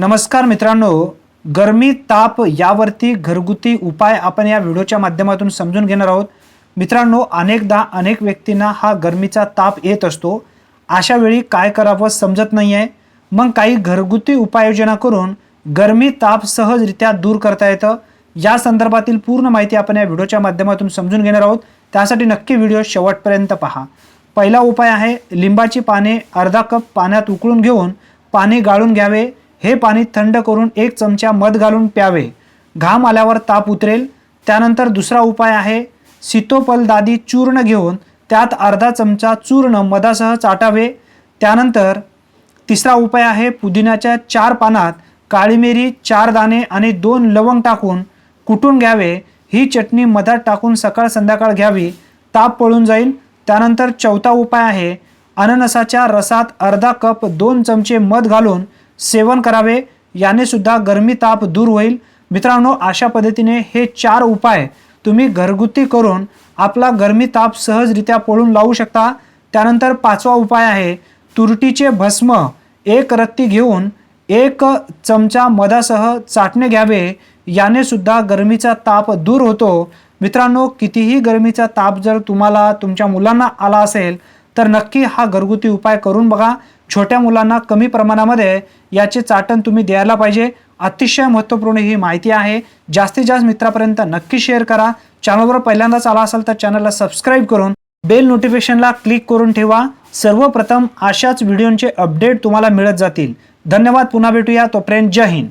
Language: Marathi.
नमस्कार मित्रांनो गरमी ताप यावरती घरगुती उपाय आपण या व्हिडिओच्या माध्यमातून समजून घेणार आहोत. मित्रांनो अनेकदा अनेक व्यक्तींना हा गरमीचा ताप येत असतो. अशा वेळी काय करावं समजत नाही आहे मग काही घरगुती उपाययोजना करून गरमी ताप सहजरित्या दूर करता येतं. या संदर्भातील पूर्ण माहिती आपण या व्हिडिओच्या माध्यमातून समजून घेणार आहोत. त्यासाठी नक्की व्हिडिओ शेवटपर्यंत पहा. पहिला उपाय आहे लिंबाची पाने अर्धा कप पाण्यात उकळून घेऊन पाणी गाळून घ्यावे. हे पाणी थंड करून एक चमचा मध घालून प्यावे. घाम आल्यावर ताप उतरेल. त्यानंतर दुसरा उपाय आहे सितोपल दादी चूर्ण घेऊन त्यात अर्धा चमचा चूर्ण मधासह चाटावे. त्यानंतर तिसरा उपाय आहे पुदिन्याच्या चार पानात काळी मिरी चार दाणे आणि दोन लवंग टाकून कुटून घ्यावे. ही चटणी मधात टाकून सकाळ संध्याकाळ घ्यावी. ताप पळून जाईल. त्यानंतर चौथा उपाय आहे अननसाच्या रसात अर्धा कप दोन चमचे मध घालून सेवन करावे. याने सुद्धा गरमी ताप दूर होईल. मित्रांनो अशा पद्धतीने हे चार उपाय तुम्ही घरगुती करून आपला गरमी ताप सहजरित्या पळून लावू शकता. त्यानंतर पाचवा उपाय आहे तुरटीचे भस्म. एक रत्ती घेऊन एक चमचा मधासह चाटणे घ्यावे. याने सुद्धा गरमीचा ताप दूर होतो. मित्रांनो कितीही गरमीचा ताप जर तुम्हाला तुमच्या मुलांना आला असेल तर नक्की हा घरगुती उपाय करून बघा. छोट्या मुलांना कमी प्रमाणामध्ये याचे चाटण तुम्ही द्यायला पाहिजे. अतिशय महत्त्वपूर्ण ही माहिती आहे. जास्तीत जास्त मित्रापर्यंत नक्की शेअर करा. चॅनलवर पहिल्यांदाच आला असाल तर चॅनलला सबस्क्राईब करून बेल नोटिफिकेशनला क्लिक करून ठेवा. सर्वप्रथम अशाच व्हिडिओंचे अपडेट तुम्हाला मिळत जातील. धन्यवाद. पुन्हा भेटूया. तोपर्यंत जय हिंद.